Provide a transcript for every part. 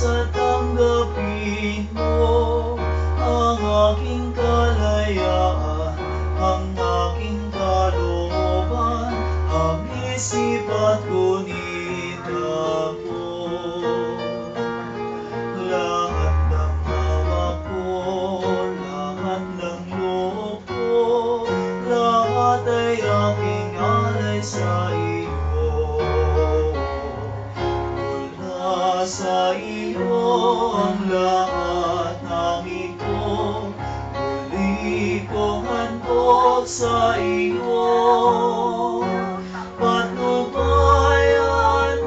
sa tanggapin mo ang aking kalayaan, ang aking kalooban, ang isip at kunit. Lahat ng hawak ko, lahat ng loob ko, lahat ay aking alay sa iyo. Mula sa iyo iyo ang lahat namin ko, muli ko handog sa iyo. Patnubayan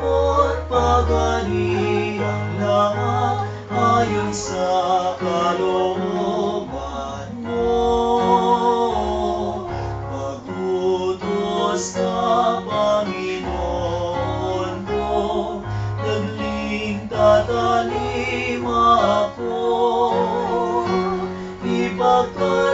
mo't pagani ang lahat ayon sa kaloob. Iba ka